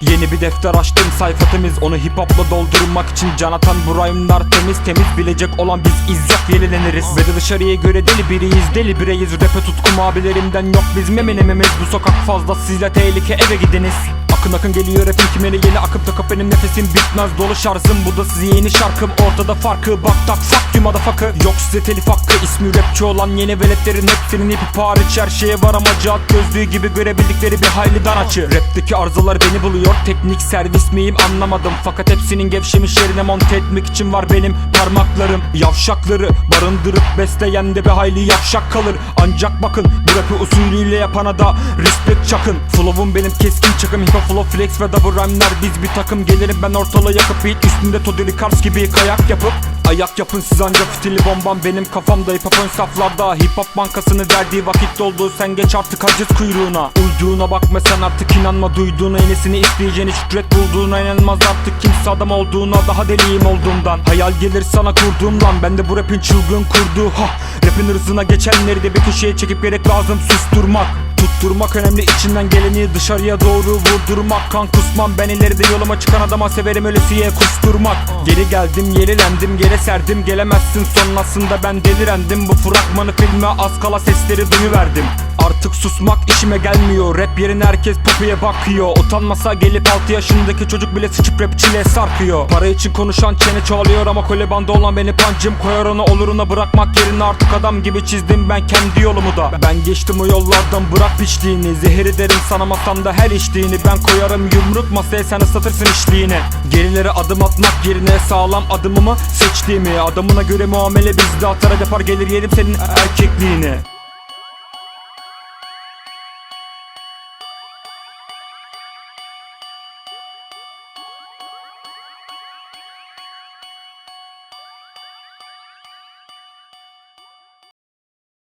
Yeni bir defter açtım sayfa temiz. Onu hip hopla doldurmak için can atan bu rhyme'lar temiz. Temiz bilecek olan biz iz yok yenileniriz. Ve de dışarıya göre deli biriyiz deli bireyiz. Rap'e tutkum abilerimden yok. Bizim eminemimiz Bu sokak fazlasıyla tehlike. Eve gidiniz Akın akın geliyor rapim kimene yeni akıp takıp benim nefesim bitmez. Dolu şarjım Bu da size yeni şarkım. Ortada farkı Bak tak fuck you motherfucker. Yok size telif hakkı ismi rapçi olan yeni veletlerin hepsinin ipi hariç. Her şeye var ama cahat gözlüğü gibi görebildikleri bir hayli dar açı. Rapteki arızalar beni buluyor teknik servis miyim anlamadım. Fakat hepsinin gevşemiş yerine monte etmek için var benim parmaklarım. Yavşakları barındırıp besleyen de bir hayli yavşak kalır. Ancak bakın bu rapi usulüyle yapana da respect çakın. Flow'um benim keskin çakım hip hop flow flex ve double rhyme'ler biz bir takım Gelirim. Ben ortalığı yakıp beat üstünde Toddy Rickards gibi kayak yapıp Ayak yapın siz ancak fitili bombam. Benim kafamda hip hop ön saflarda Hip hop bankasını verdiği vakit doldu sen geç artık haciz kuyruğuna. Uyduğuna bakma sen artık inanma duyduğuna yenisini isteyeceğini şükret bulduğuna inanmaz artık. Kimse adam olduğuna daha deliyim olduğumdan. Hayal gelir sana kurduğumdan ben de bu rapin çılgın kurduğu ha. Rapin hırsına geçenleri de bir köşeye çekip gerek lazım susturmak Tutturmak önemli içinden geleni dışarıya doğru vurdurmak. Kan kusmam ben ileride yoluma çıkan adama severim ölesiye kusturmak. Geri geldim yerilendim yere serdim gelemezsin sonrasında ben delirendim. Bu fragmanı filme az kala sesleri duyuverdim. Artık susmak işime gelmiyor Rap yerine herkes popüye bakıyor. Utanmasa gelip 6 yaşındaki çocuk bile sıçıp rapçiliğe sarkıyor. Para için konuşan çene çoğalıyor ama kole bandı olan beni pancım koyar onu oluruna bırakmak yerine artık adam gibi çizdim ben kendi yolumu da. Ben geçtim o yollardan bırak piçliğini Zehir ederim sana masamda her içtiğini. Ben koyarım yumruk masaya sen ıslatırsın içliğini. Gerilere adım atmak yerine sağlam adımımı seçtiğimi Adamına göre muamele bizde atar. Yapar gelir yerim senin erkekliğini